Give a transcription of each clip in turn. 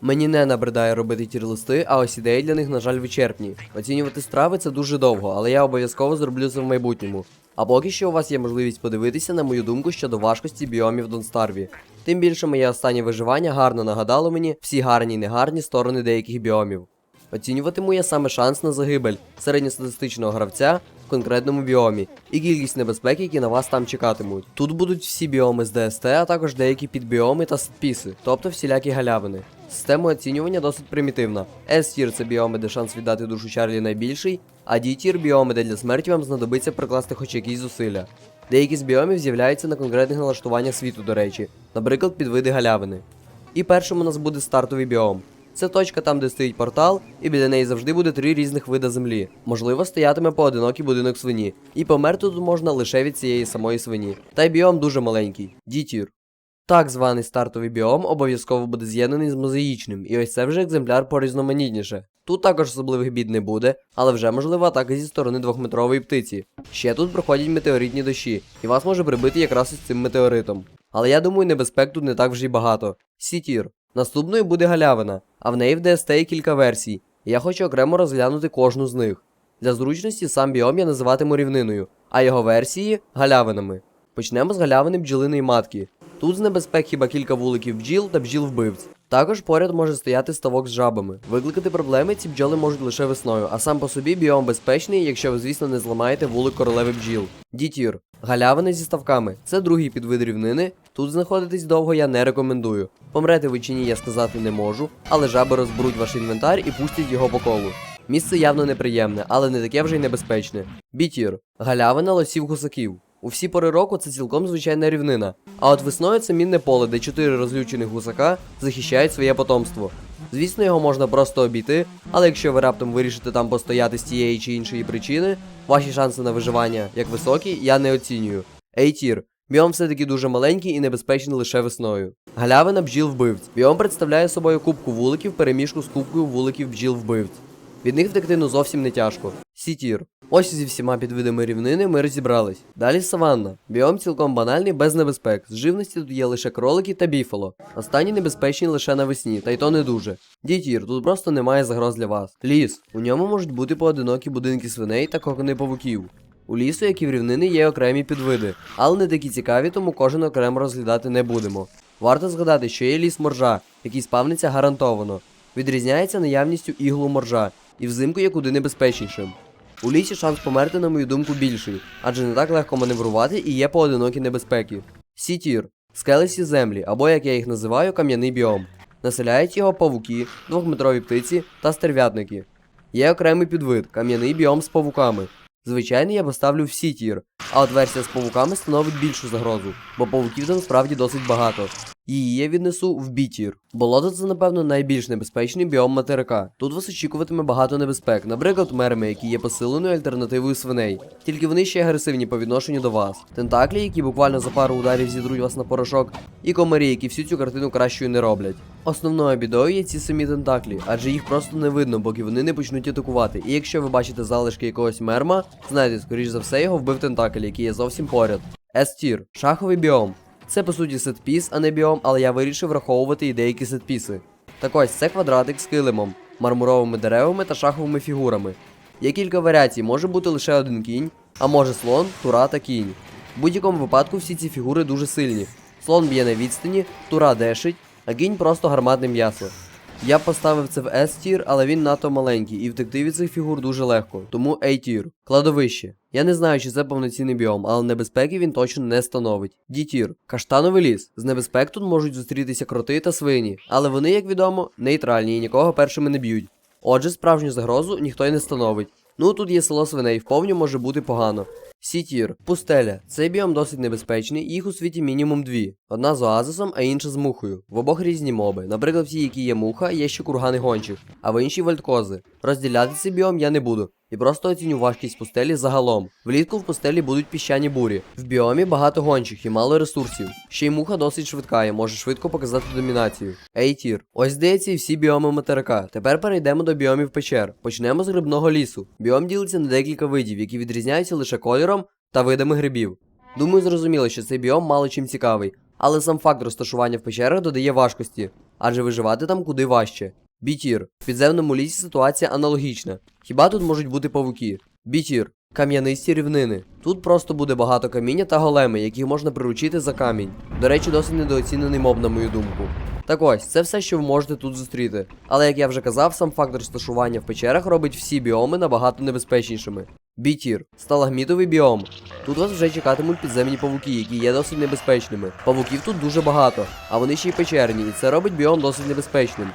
Мені не набридає робити ті листи, а ось ідеї для них, на жаль, вичерпні. Оцінювати страви це дуже довго, але я обов'язково зроблю це в майбутньому. А поки що у вас є можливість подивитися на мою думку щодо важкості біомів Донстарві. Тим більше моє останнє виживання гарно нагадало мені всі гарні і негарні сторони деяких біомів. Оцінюватиму я саме шанс на загибель середньостатистичного гравця в конкретному біомі і кількість небезпек, які на вас там чекатимуть. Тут будуть всі біоми з ДСТ, а також деякі підбіоми та сетпіси, тобто всілякі галявини. Система оцінювання досить примітивна. S-тір це біоми, де шанс віддати душу Чарлі найбільший, а D-тір біоми, де для смерті вам знадобиться прикласти хоч якісь зусилля. Деякі з біомів з'являються на конкретних налаштуваннях світу, до речі, наприклад, підвиди галявини. І першим у нас буде стартовий біом. Це точка там, де стоїть портал, і біля неї завжди буде три різних вида землі. Можливо, стоятиме поодинокий будинок свині, і померти тут можна лише від цієї самої свині. Та й біом дуже маленький дітір. Так званий стартовий біом обов'язково буде з'єднаний з мозаїчним, і ось це вже екземпляр порізноманітніше. Тут також особливих бід не буде, але вже можлива атака зі сторони двохметрової птиці. Ще тут проходять метеоритні дощі, і вас може прибити якраз із цим метеоритом. Але я думаю, небезпек тут не так вже й багато. Сітір. Наступною буде галявина, а в неї в ДСТ є кілька версій, і я хочу окремо розглянути кожну з них. Для зручності сам біом я називатиму рівниною, а його версії галявинами. Почнемо з галявини бджолиної матки. Тут з небезпек хіба кілька вуликів бджіл та бджіл вбивць. Також поряд може стояти ставок з жабами. Викликати проблеми ці бджоли можуть лише весною, а сам по собі біом безпечний, якщо ви, звісно, не зламаєте вулик королеви бджіл. Дітір. Галявини зі ставками. Це другий підвид рівнини. Тут знаходитись довго я не рекомендую. Помрете ви чи ні, я сказати не можу, але жаби розберуть ваш інвентар і пустять його по колу. Місце явно неприємне, але не таке вже й небезпечне. Бітір. Галявина лосів гусаків. У всі пори року це цілком звичайна рівнина. А от весною це мінне поле, де чотири розлючених гусака захищають своє потомство. Звісно, його можна просто обійти, але якщо ви раптом вирішите там постояти з тієї чи іншої причини, ваші шанси на виживання як високі, я не оцінюю. Ейтір. Біом все-таки дуже маленький і небезпечний лише весною. Галявина бджіл вбивць. Біом представляє собою кубку вуликів переміжку з кубкою вуликів бджіл вбивць. Від них втекти ну зовсім не тяжко. Сітір. Ось зі всіма підвидами рівнини ми розібрались. Далі саванна. Біом цілком банальний, без небезпек. З живності тут є лише кролики та біфало. Останні небезпечні лише навесні, та й то не дуже. Дітір, тут просто немає загроз для вас. Ліс. У ньому можуть бути поодинокі будинки свиней та кокони павуків. У лісу, як і в рівнини, є окремі підвиди, але не такі цікаві, тому кожен окремо розглядати не будемо. Варто згадати, що є ліс моржа, який спавниться гарантовано. Відрізняється наявністю іглу моржа, і взимку є куди небезпечнішим. У лісі шанс померти, на мою думку, більший, адже не так легко маневрувати і є поодинокі небезпеки. Сітір скелесі землі, або як я їх називаю, кам'яний біом. Населяють його павуки, двохметрові птиці та стерв'ятники. Є окремий підвид кам'яний біом з павуками. Звичайно, я поставлю всі тір, а от версія з павуками становить більшу загрозу, бо павуків там справді досить багато. Її віднесу в бітір. Болото це, напевно, найбільш небезпечний біом материка. Тут вас очікуватиме багато небезпек, наприклад, мерми, які є посиленою альтернативою свиней. Тільки вони ще агресивні по відношенню до вас. Тентаклі, які буквально за пару ударів зідруть вас на порошок, і комарі, які всю цю картину кращою не роблять. Основною бідою є ці самі тентаклі, адже їх просто не видно, поки вони не почнуть атакувати. І якщо ви бачите залишки якогось мерма, знайте, скоріш за все, його вбив тентакль, який є зовсім поряд. С-тір шаховий біом. Це по суті сетпіс, а не біом, але я вирішив враховувати і деякі сетпіси. Так ось це квадратик з килимом, мармуровими деревами та шаховими фігурами. Є кілька варіацій, може бути лише один кінь, а може слон, тура та кінь. В будь-якому випадку всі ці фігури дуже сильні. Слон б'є на відстані, тура дешить, а кінь просто гарматне м'ясо. Я поставив це в S-тір, але він надто маленький, і втекти від цих фігур дуже легко, тому A-тір. Кладовище. Я не знаю, чи це повноцінний біом, але небезпеки він точно не становить. D-тір. Каштановий ліс. З небезпек тут можуть зустрітися кроти та свині, але вони, як відомо, нейтральні і нікого першими не б'ють. Отже, справжню загрозу ніхто й не становить. Ну тут є село свиней, вповню може бути погано. Сітір, пустеля. Цей біом досить небезпечний, їх у світі мінімум дві. Одна з оазисом, а інша з мухою. В обох різні моби. Наприклад, в тій, які є муха, є ще кургани гончих, а в іншій вальдкози. Розділяти цей біом я не буду. І просто оціню важкість пустелі загалом. Влітку в пустелі будуть піщані бурі. В біомі багато гончих і мало ресурсів. Ще й муха досить швидка і може швидко показати домінацію. Ейтір. Ось здається і всі біоми материка. Тепер перейдемо до біомів печер. Почнемо з грибного лісу. Біом ділиться на декілька видів, які відрізняються лише кольором та видами грибів. Думаю, зрозуміло, що цей біом мало чим цікавий, але сам факт розташування в печерах додає важкості. адже виживати там куди важче. Бітір. В підземному лісі ситуація аналогічна. Хіба тут можуть бути павуки? Бітір. Кам'янисті рівнини. Тут просто буде багато каміння та големи, яких можна приручити за камінь. До речі, досить недооцінений моб, на мою думку. Так ось, це все, що ви можете тут зустріти. Але як я вже казав, сам факт розташування в печерах робить всі біоми набагато небезпечнішими. Бітір, сталагмітовий біом. Тут вас вже чекатимуть підземні павуки, які є досить небезпечними. Павуків тут дуже багато, а вони ще й печерні, і це робить біом досить небезпечним.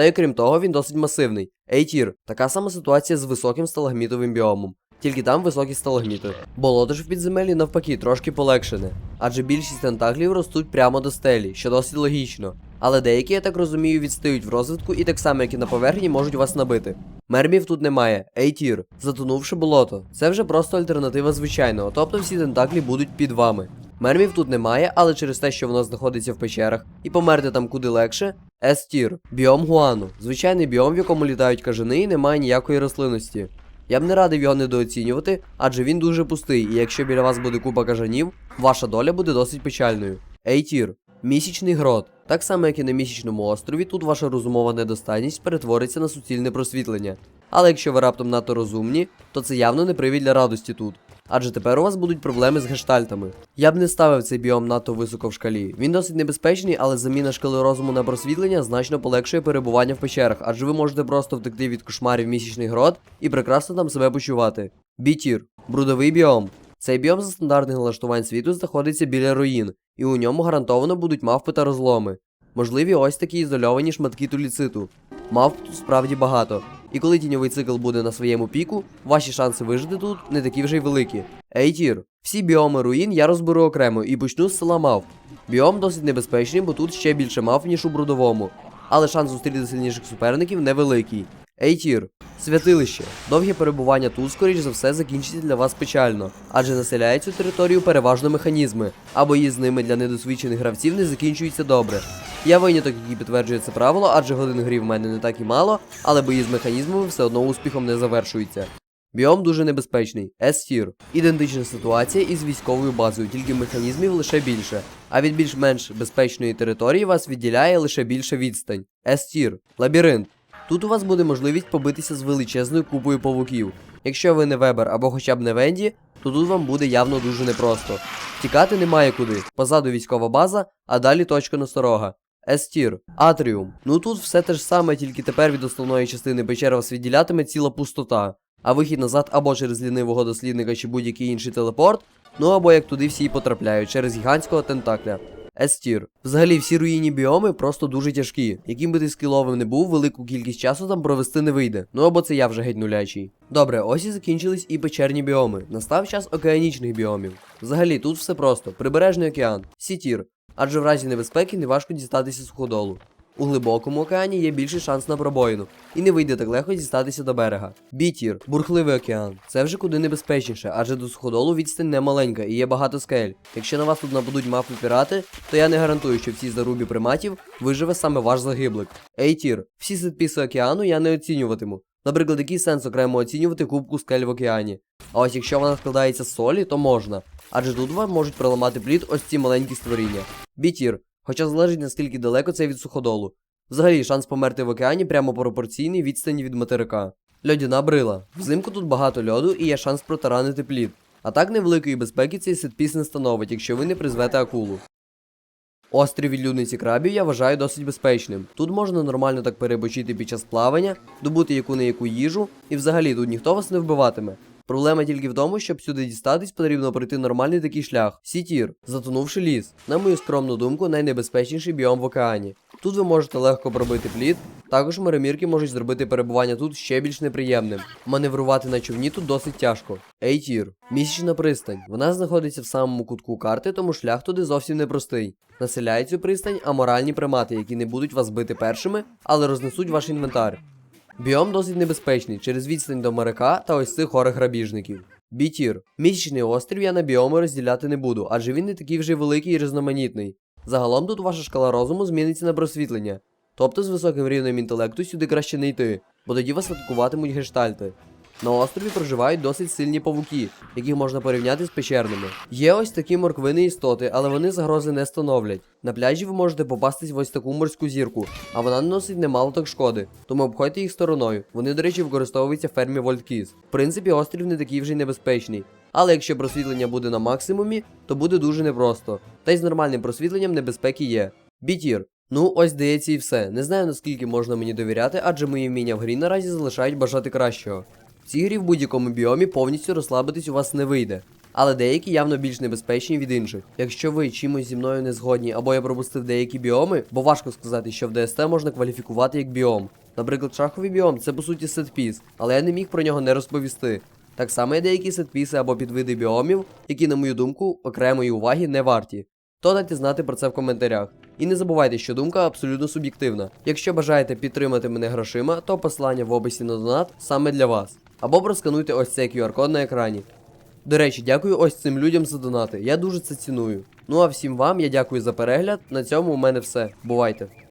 Та й крім того, він досить масивний. Ейтір, така сама ситуація з високим сталагмітовим біомом. Тільки там високі сталагміти. Болото ж в підземеллі навпаки трошки полегшене, адже більшість тентаклів ростуть прямо до стелі, що досить логічно. Але деякі, я так розумію, відстають в розвитку і так само, як і на поверхні, можуть вас набити. Мермів тут немає, ейтір, затонувши болото. Це вже просто альтернатива звичайного, тобто всі тентаклі будуть під вами. Мермів тут немає, але через те, що воно знаходиться в печерах, і померти там куди легше. С-тір, біом гуану, звичайний біом, в якому літають кажани і немає ніякої рослинності. Я б не радив його недооцінювати, адже він дуже пустий, і якщо біля вас буде купа кажанів, ваша доля буде досить печальною. Ейтір. Місячний грот. Так само, як і на місячному острові, тут ваша розумова недостатність перетвориться на суцільне просвітлення. Але якщо ви раптом надто розумні, то це явно не привід для радості тут. Адже тепер у вас будуть проблеми з гештальтами. Я б не ставив цей біом надто високо в шкалі. Він досить небезпечний, але заміна шкали розуму на просвітлення значно полегшує перебування в печерах, адже ви можете просто втекти від кошмарів місячний грот і прекрасно там себе почувати. Бітір, брудовий біом. Цей біом за стандартних налаштувань світу знаходиться біля руїн, і у ньому гарантовано будуть мавпи та розломи. Можливі ось такі ізольовані шматки туліциту. Мавп тут справді багато. І коли тіньовий цикл буде на своєму піку, ваші шанси вижити тут не такі вже й великі. Ейтір, всі біоми руїн я розберу окремо і почну з села мавп. Біом досить небезпечний, бо тут ще більше мавп, ніж у брудовому. Але шанс зустріти сильніших суперників невеликий. Ейтір, святилище. Довге перебування тут, скоріш за все, закінчиться для вас печально, адже населяють цю територію переважно механізми, а бої з ними для недосвідчених гравців не закінчуються добре. Я виняток, який підтверджує це правило, адже годин грі в мене не так і мало, але бої з механізмами все одно успіхом не завершуються. Біом дуже небезпечний. S-Tier. Ідентична ситуація із військовою базою, тільки механізмів лише більше. А від більш-менш безпечної території вас відділяє лише більша відстань. S-Tier. Лабіринт. Тут у вас буде можливість побитися з величезною купою павуків. Якщо ви не Вебер або хоча б не Венді, то тут вам буде явно дуже непросто. Тікати немає куди. Позаду військова база, а далі точка насторога. Естір, Атріум. Ну тут все те ж саме, тільки тепер від основної частини печери вас відділятиме ціла пустота. А вихід назад або через лінивого дослідника чи будь-який інший телепорт, ну або як туди всі й потрапляють через гігантського тентакля. Естір. Взагалі всі руїнні біоми просто дуже тяжкі. Яким би ти скіловим не був, велику кількість часу там провести не вийде. Ну або це я вже геть нулячий. Добре, ось і закінчились і печерні біоми. Настав час океанічних біомів. Взагалі тут все просто: прибережний океан, сітір. Адже в разі небезпеки неважко дістатися суходолу. У глибокому океані є більший шанс на пробоїну, і не вийде так легко дістатися до берега. Бітір, бурхливий океан. Це вже куди небезпечніше, адже до суходолу відстань не маленька і є багато скель. Якщо на вас тут нападуть мафи пірати, то я не гарантую, що в цій зарубі приматів виживе саме ваш загиблик. Ейтір, всі сетпіси океану я не оцінюватиму. Наприклад, який сенс окремо оцінювати кубку скель в океані. А ось якщо вона складається з солі, то можна. Адже тут вам можуть проламати плід ось ці маленькі створіння. Бітір, хоча залежить наскільки далеко це від суходолу. Взагалі, шанс померти в океані прямо пропорційний відстані від материка. Льодяна брила. Взимку тут багато льоду і є шанс протаранити плід. А так невеликої безпеки цей сетпіс не становить, якщо ви не призвете акулу. Острів від крабів я вважаю досить безпечним. Тут можна нормально так перебочити під час плавання, добути яку не яку їжу, і взагалі тут ніхто вас не вбиватиме. Проблема тільки в тому, щоб сюди дістатись, потрібно пройти нормальний такий шлях. Сітір, затонувши ліс. На мою скромну думку, найнебезпечніший біом в океані. Тут ви можете легко пробити плід, також меромірки можуть зробити перебування тут ще більш неприємним. Маневрувати на човні тут досить тяжко. Ейтір, місячна пристань. Вона знаходиться в самому кутку карти, тому шлях туди зовсім непростий. Населяють цю пристань аморальні примати, які не будуть вас бити першими, але рознесуть ваш інвентар. Біом досить небезпечний через відстань до моряка та ось цих хорих грабіжників. Бітір. Місячний острів я на біоми розділяти не буду, адже він не такий вже великий і різноманітний. Загалом тут ваша шкала розуму зміниться на просвітлення. Тобто з високим рівнем інтелекту сюди краще не йти, бо тоді вас атакуватимуть гештальти. На острові проживають досить сильні павуки, яких можна порівняти з печерними. Є ось такі морквини істоти, але вони загрози не становлять. На пляжі ви можете попастись в ось таку морську зірку, а вона наносить немало так шкоди, тому обходьте їх стороною. Вони, до речі, використовуються в фермі Вольткіз. В принципі, острів не такий вже й небезпечний. Але якщо просвітлення буде на максимумі, то буде дуже непросто. Та й з нормальним просвітленням небезпеки є. Бітір. Ну, ось здається і все. Не знаю наскільки можна мені довіряти, адже мої вміння в грі наразі залишають бажати кращого. В цій грі в будь-якому біомі повністю розслабитись у вас не вийде. Але деякі явно більш небезпечні від інших. Якщо ви чимось зі мною не згодні або я пропустив деякі біоми, бо важко сказати, що в ДСТ можна кваліфікувати як біом. Наприклад, шаховий біом це по суті сетпіс, але я не міг про нього не розповісти. Так само є деякі сетпіси або підвиди біомів, які, на мою думку, окремої уваги не варті. То дайте знати про це в коментарях. І не забувайте, що думка абсолютно суб'єктивна. Якщо бажаєте підтримати мене грошима, то посилання в описі на донат саме для вас. Або проскануйте ось цей QR-код на екрані. До речі, дякую ось цим людям за донати. Я дуже це ціную. Ну а всім вам я дякую за перегляд. На цьому у мене все. Бувайте!